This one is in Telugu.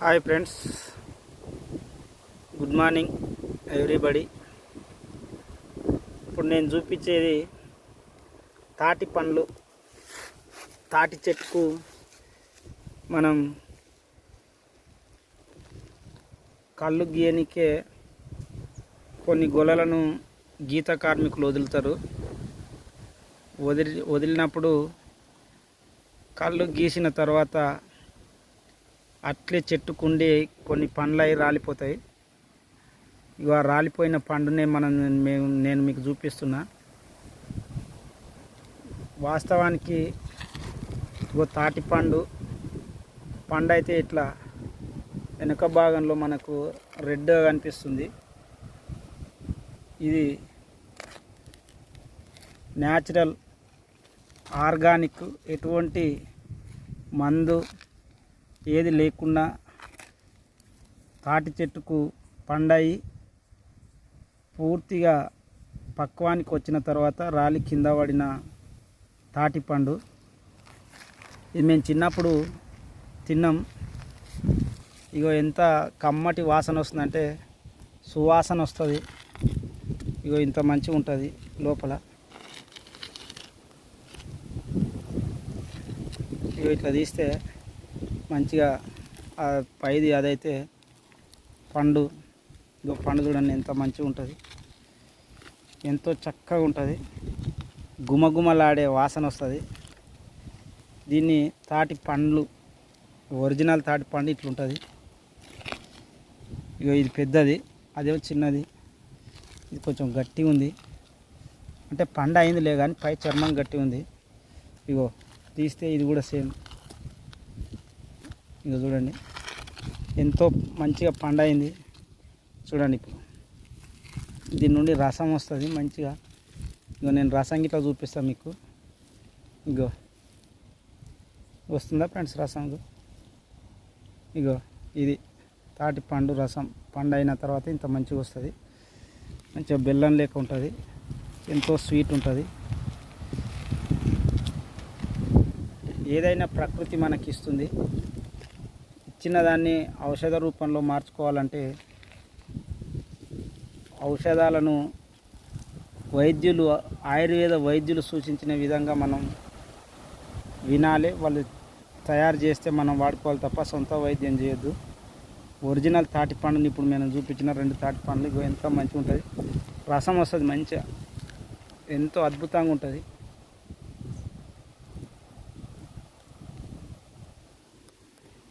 Hi friends. Good morning everybody. ఇప్పుడు నేను చూపించేది తాటి పండ్లు. తాటి చెట్టుకు మనం కళ్ళు గీయనికే కొన్ని గొలలను గీత కార్మికులు వదులుతారు. వదిలి వదిలినప్పుడు కళ్ళు గీసిన తర్వాత అట్లే చెట్టుకుండి కొన్ని పండ్లు అవి రాలిపోతాయి ఇక రాలిపోయిన పండునే మనం మేము నేను మీకు చూపిస్తున్నా. వాస్తవానికి ఇగో తాటి పండు పండు అయితే ఇట్లా వెనుక భాగంలో మనకు రెడ్గా కనిపిస్తుంది. ఇది న్యాచురల్ ఆర్గానిక్ ఎటువంటి మందు ఏది లేకుండా తాటి చెట్టుకు పండాయి. పూర్తిగా పక్వానికి వచ్చిన తర్వాత రాలి కింద పడిన తాటి పండు. ఇది మేము చిన్నప్పుడు తిన్నాం. ఇగో ఎంత కమ్మటి వాసన వస్తుందంటే సువాసన వస్తుంది. ఇగో ఇంత మంచిగా ఉంటుంది లోపల. ఇగో ఇట్లా తీస్తే మంచిగా పైది అదైతే పండు ఇగో పండు చూడండి ఎంత మంచిగా ఉంటుంది. ఎంతో చక్కగా ఉంటుంది. గుమగుమలాడే వాసన వస్తుంది. దీన్ని తాటి పండ్లు ఒరిజినల్ తాటి పండు ఇట్లుంటుంది ఇగో ఇది పెద్దది అదేమో చిన్నది. ఇది కొంచెం గట్టి ఉంది. అంటే పండు అయిందిలే కానీ పై చర్మం గట్టి ఉంది. ఇగో తీస్తే ఇది కూడా సేమ్. ఇక చూడండి. ఎంతో మంచిగా పండైంది చూడండి ఇప్పుడు. దీని నుండి రసం వస్తుంది మంచిగా. ఇగో నేను రసం గిట్లా చూపిస్తాను మీకు. ఇగో. వస్తుందా ఫ్రెండ్స్ రసం? ఇగో. ఇగో ఇది తాటి పండు రసం. పండు అయిన తర్వాత ఇంత మంచిగా వస్తుంది. మంచిగా బెల్లం లేక ఉంటుంది. ఎంతో స్వీట్ ఉంటుంది. ఏదైనా ప్రకృతి మనకి ఇస్తుంది చిన్నదాన్ని ఔషధ రూపంలో మార్చుకోవాలంటే ఔషధాలను వైద్యులు ఆయుర్వేద వైద్యులు సూచించిన విధంగా మనం వినాలి. వాళ్ళు తయారు చేస్తే మనం వాడుకోవాలి తప్ప సొంత వైద్యం చేయొద్దు. ఒరిజినల్ తాటి పండుని ఇప్పుడు నేను చూపించిన రెండు తాటి పండ్లు ఎంత మంచిగా ఉంటుంది రసం వస్తుంది మంచిగా ఎంతో అద్భుతంగా ఉంటుంది.